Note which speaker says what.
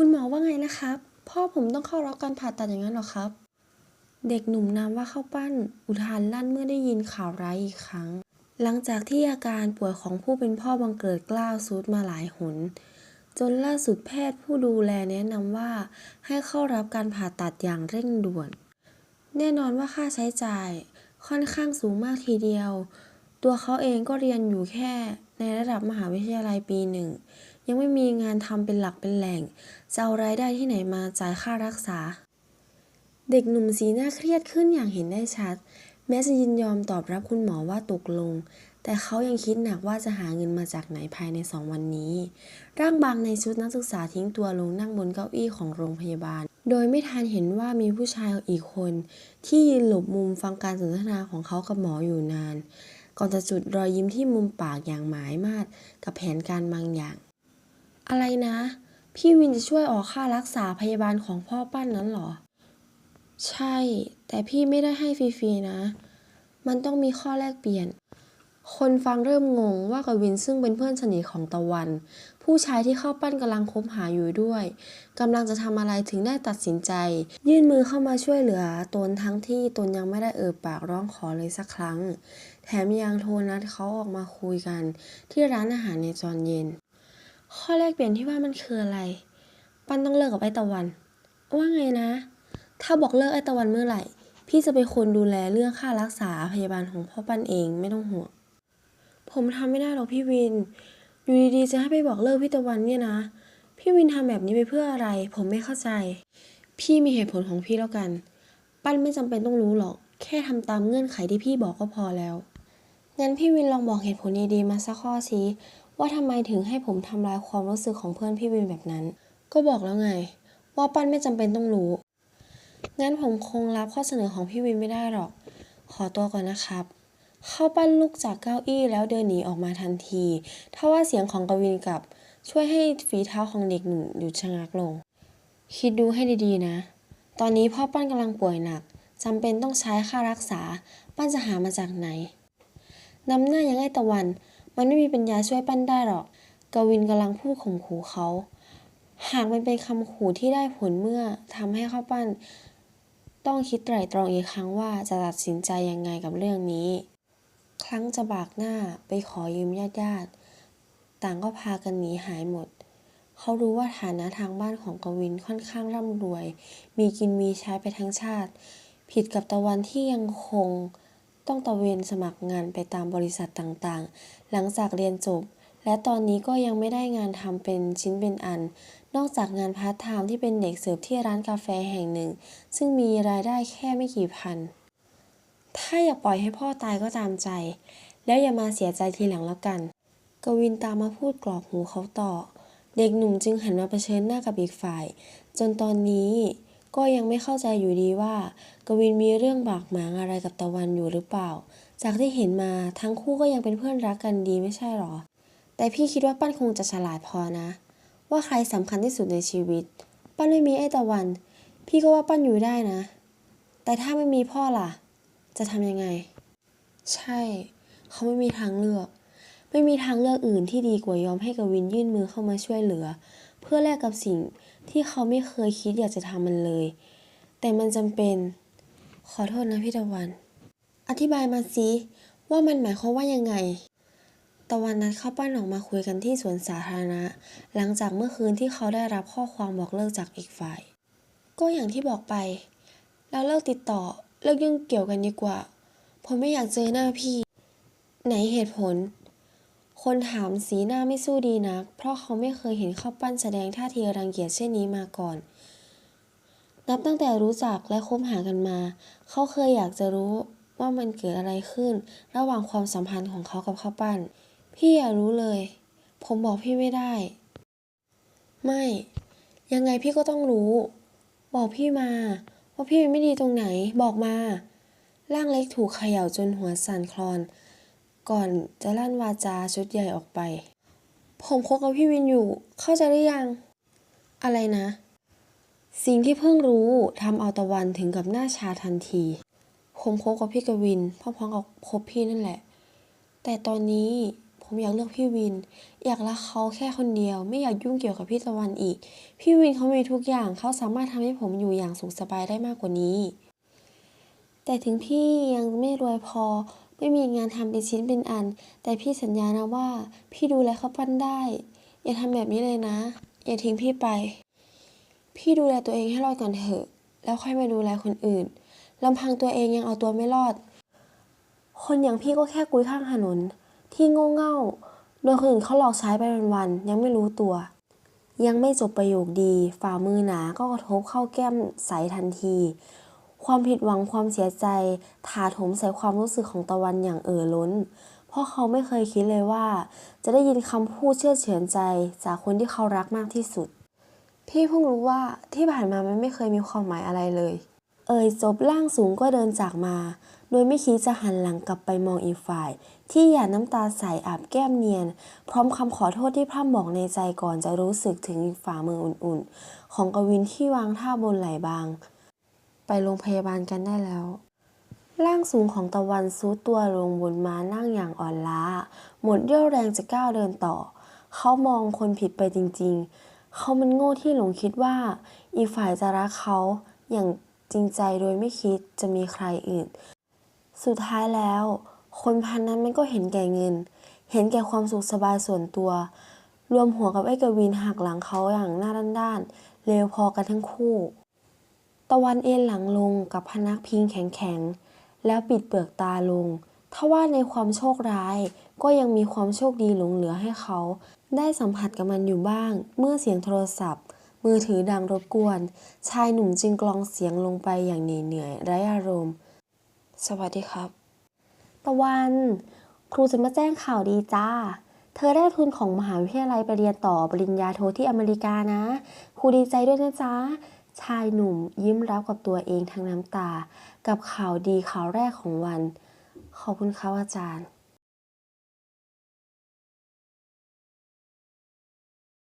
Speaker 1: คุณหมอว่าไงนะครับ พ่อผมต้องเข้ารับการผ่าตัดอย่างนั้นหรอครับ เด็กหนุ่มนามว่าเข้าปั้น อุทานลั่นเมื่อได้ยินข่าวร้ายอีกครั้ง หลังจากที่อาการป่วยของผู้เป็นพ่อบังเกิดกล้าวซุดมาหลายหน จนล่าสุดแพทย์ผู้ดูแลแนะนำว่าให้เข้ารับการผ่าตัดอย่างเร่งด่วน แน่นอนว่าค่าใช้จ่ายค่อนข้างสูงมากทีเดียว ตัวเขาเองก็เรียนอยู่แค่ ในระดับมหาวิทยาลัยปีหนึ่งยังไม่มีงานทำเป็นหลักเป็นแหล่ง จะเอารายได้ที่ไหนมาจ่ายค่ารักษา เด็กหนุ่มสีหน้าเครียดขึ้นอย่างเห็นได้ชัด แม้จะยินยอมตอบรับคุณหมอว่าตกลง แต่เขายังคิดหนักว่าจะหาเงินมาจากไหนภายในสองวันนี้ ร่างบางในชุดนักศึกษาทิ้งตัวลงนั่งบนเก้าอี้ของโรงพยาบาล โดยไม่ทันเห็นว่ามีผู้ชายอีกคน ที่ยืนหลบมุมฟังการสนทนาของเขากับหมออยู่นาน ก่อนจะจุดรอยยิ้มที่มุมปากอย่างหมายมาดกับแผนการบางอย่าง อะไรนะ พี่วินจะช่วยออกค่ารักษาพยาบาลของพ่อปั้นนั้นหรอ ใช่ แต่พี่ไม่ได้ให้ฟรีๆนะ มันต้องมีข้อแลกเปลี่ยน คนฟังเริ่มงงว่ากวินซึ่งเป็นเพื่อนสนิทของตะวัน ผู้ชายที่เข้าปั้นกำลังคบหาอยู่ด้วยกำลังจะทำอะไรถึงได้ตัดสินใจ ยื่นมือเข้ามาช่วยเหลือตนทั้งที่ตนยังไม่ได้เอ่ยปากร้องขอเลยสักครั้ง แถมยังโทรนัดเขาออกมาคุยกัน ที่ร้านอาหารในตอนเย็น ข้อแลกเปลี่ยนที่ว่ามันคืออะไร ปั้นต้องเลิกกับไอ้ตะวัน ว่าไงนะ ถ้าบอกเลิกไอ้ตะวันเมื่อไหร่ พี่จะเป็นคนดูแลเรื่องค่ารักษาพยาบาลของพ่อปั้นเองไม่ต้องห่วง ผมทำไม่ได้หรอกพี่วิน อยู่ดีๆจะให้ไปบอกเลิกพี่ตะวันเนี่ยนะ พี่วินทำแบบนี้ไปเพื่ออะไร ผมไม่เข้าใจ พี่มีเหตุผลของพี่แล้วกัน ปั้นไม่จำเป็นต้องรู้หรอก แค่ทำตามเงื่อนไขที่พี่บอกก็พอแล้ว งั้นพี่วินลองบอกเหตุผลดีๆมาสักข้อสิว่าทำไมถึงให้ผมทำลายความรู้สึกของเพื่อนพี่วินแบบนั้น ก็บอกแล้วไง ว่าปั้นไม่จำเป็นต้องรู้ งั้นผมคงรับข้อเสนอของพี่วินไม่ได้หรอก ขอตัวก่อนนะครับ ข้าปั้นลุกจากเก้าอี้แล้วเดินหนีออกมาทันทีทว่าเสียงของกวินกับช่วยให้ฝีเท้าของเด็กหนุ่มหยุดชะงักลง คิดดูให้ดีๆนะ ตอนนี้พ่อปั้นกำลังป่วยหนักจำเป็นต้องใช้ค่ารักษา ปั้นจะหามาจากไหนนำหน้ายังไงตะวัน มันไม่มีปัญญาช่วยปั้นได้หรอก กวินกำลังพูดข่มขู่เขา หากมันเป็นคำขู่ที่ได้ผลเมื่อทำให้ข้าวปั้น ต้องคิดไตร่ตรองอีกครั้งว่าจะตัดสินใจยังไงกับเรื่องนี้ ครั้งจะบากหน้าไปขอยืมญาติญาติต่างก็พากันหนีหายหมด เขารู้ว่าฐานะทางบ้านของกวินค่อนข้างร่ำรวย มีกินมีใช้ไปทั้งชาติ ผิดกับตะวันที่ยังคงต้องตะเวนสมัครงานไปตามบริษัทต่างๆ หลังจากเรียนจบ และตอนนี้ก็ยังไม่ได้งานทำเป็นชิ้นเป็นอัน นอกจากงานพาร์ทไทม์ที่เป็นเด็กเสิร์ฟที่ร้านกาแฟแห่งหนึ่ง ซึ่งมีรายได้แค่ไม่กี่พัน ถ้าอยากปล่อยให้พ่อตายก็ตามใจ แล้วอย่ามาเสียใจทีหลังแล้วกัน กวินตามมาพูดกรอกหูเขาต่อ เด็กหนุ่มจึงหันมาเผชิญหน้ากับอีกฝ่าย จนตอนนี้ก็ยังไม่เข้าใจอยู่ดีว่า กวินมีเรื่องบากหมางอะไรกับตะวันอยู่หรือเปล่า จากที่เห็นมาทั้งคู่ก็ยังเป็นเพื่อนรักกันดีไม่ใช่หรอ แต่พี่คิดว่าปั้นคงจะฉลาดพอนะ ว่าใครสำคัญที่สุดในชีวิต ปั้นไม่มีไอ้ตะวัน พี่ก็ว่าปั้นอยู่ได้นะ แต่ถ้าไม่มีพ่อล่ะ จะทำยังไง ใช่ เขาไม่มีทางเลือก ไม่มีทางเลือกอื่นที่ดีกว่ายอมให้กวินยื่นมือเข้ามาช่วยเหลือ เพื่อแลกกับสิ่งที่เขาไม่เคยคิดอยากจะทำมันเลย แต่มันจำเป็น ขอโทษนะพี่ตะวัน อธิบายมาสิว่ามันหมายความว่ายังไง ตะวันนัดเข้าปั้นออกมาคุยกันที่สวนสาธารณะ หลังจากเมื่อคืนที่เขาได้รับข้อความบอกเลิกจากอีกฝ่าย ก็อย่างที่บอกไปแล้วเลิกติดต่อ เลิกยุ่งเกี่ยวกันดีกว่า ผมไม่อยากเจอหน้าพี่ ไหนเหตุผล คนถามสีหน้าไม่สู้ดีนัก เพราะเขาไม่เคยเห็นข้าวปั้นแสดงท่าทีรังเกียจเช่นนี้มาก่อน นับตั้งแต่รู้จักและคบหากันมา เขาเคยอยากจะรู้ว่ามันเกิดอะไรขึ้น ระหว่างความสัมพันธ์ของเขากับข้าวปั้น พี่อย่ารู้เลย ผมบอกพี่ไม่ได้ ไม่ ยังไงพี่ก็ต้องรู้ บอกพี่มา ว่าพี่ไม่ดีตรงไหนบอกมา ร่างเล็กถูกเขย่าจนหัวสั่นคลอน ก่อนจะลั่นวาจาชุดใหญ่ออกไป ผมคบกับพี่วินอยู่ เข้าใจหรือยัง อะไรนะ สิ่งที่เพิ่งรู้ทำเอาตะวันถึงกับหน้าชาทันที ผมคบกับพี่กวินพร้อมๆกับคบพี่นั่นแหละ แต่ตอนนี้ ผมอยากเลือกพี่วิน อยากรักเขาแค่คนเดียว ไม่อยากยุ่งเกี่ยวกับพี่ตะวันอีก พี่วินเขามีทุกอย่างเขาสามารถทำให้ผมอยู่อย่างสุขสบายได้มากกว่านี้ แต่ถึงพี่ยังไม่รวยพอ ไม่มีงานทำเป็นชิ้นเป็นอัน แต่พี่สัญญานะว่า พี่ดูแลเขาปั้นได้ อย่าทำแบบนี้เลยนะ อย่าทิ้งพี่ไป พี่ดูแลตัวเองให้รอดก่อนเถอะ แล้วค่อยมาดูแลคนอื่นลำพังตัวเองยังเอาตัวไม่รอด คนอย่างพี่ก็แค่กุ้ยข้างถนน ที่โง่เง่าโดนคนอื่นเขาหลอกใช้ไปวันๆยังไม่รู้ตัว ยังไม่จบประโยคดี ฝ่ามือหนาก็กระทบเข้าแก้มใสทันที ความผิดหวังความเสียใจ ถาโถมใส่ความรู้สึกของตะวันอย่างเอ่อล้น เพราะเขาไม่เคยคิดเลยว่า จะได้ยินคำพูดเชื่อเฉือนใจ จากคนที่เขารักมากที่สุด พี่เพิ่งรู้ว่าที่ผ่านมามันไม่เคยมีความหมายอะไรเลย เอ่ยจบร่างสูงก็เดินจากมา โดยไม่คิดจะหันหลังกลับไปมองอีกฝ่าย ที่หยาดน้ำตาใสอาบแก้มเนียน พร้อมคำขอโทษที่พร่ำบอกในใจก่อนจะรู้สึกถึงฝ่ามืออุ่นๆ ของกวินที่วางท่าบนไหล่บาง ไปโรงพยาบาลกันได้แล้วร่างสูงของตะวันซูดตัวลงบนม้านั่งอย่างอ่อนล้า หมดเรี่ยวแรงจะก้าวเดินต่อ เขามองคนผิดไปจริงๆ เขามันโง่ที่หลงคิดว่า อีฝ่ายจะรักเขาอย่างจริงใจโดยไม่คิดจะมีใครอื่น สุดท้ายแล้ว คนพันนั้นมันก็เห็นแก่เงิน เห็นแก่ความสุขสบายส่วนตัว รวมหัวกับไอ้กวินหักหลังเขาอย่างหน้าด้านๆเลวพอกันทั้งคู่ ตะวันเอ็นหลังลงกับพนักพิงแข็งๆ แล้วปิดเปลือกตาลงทว่าในความโชคร้ายก็ยังมีความโชคดีหลงเหลือให้เขา ได้สัมผัสกับมันอยู่บ้าง เมื่อเสียงโทรศัพท์ มือถือดังรบกวน ชายหนุ่มจึงกลองเสียงลงไปอย่างเหนื่อยๆไร้อารมณ์ สวัสดีครับ ตะวัน ครูจะมาแจ้งข่าวดีจ้า เธอได้ทุนของมหาวิทยาลัยไปเรียนต่อปริญญาโทที่อเมริกานะ ครูดีใจด้วยนะจ๊ะ ชายหนุ่มยิ้มรับกับตัวเองทั้งน้ำตา กับข่าวดีข่าวแรกของวัน ขอบคุณครับอาจารย์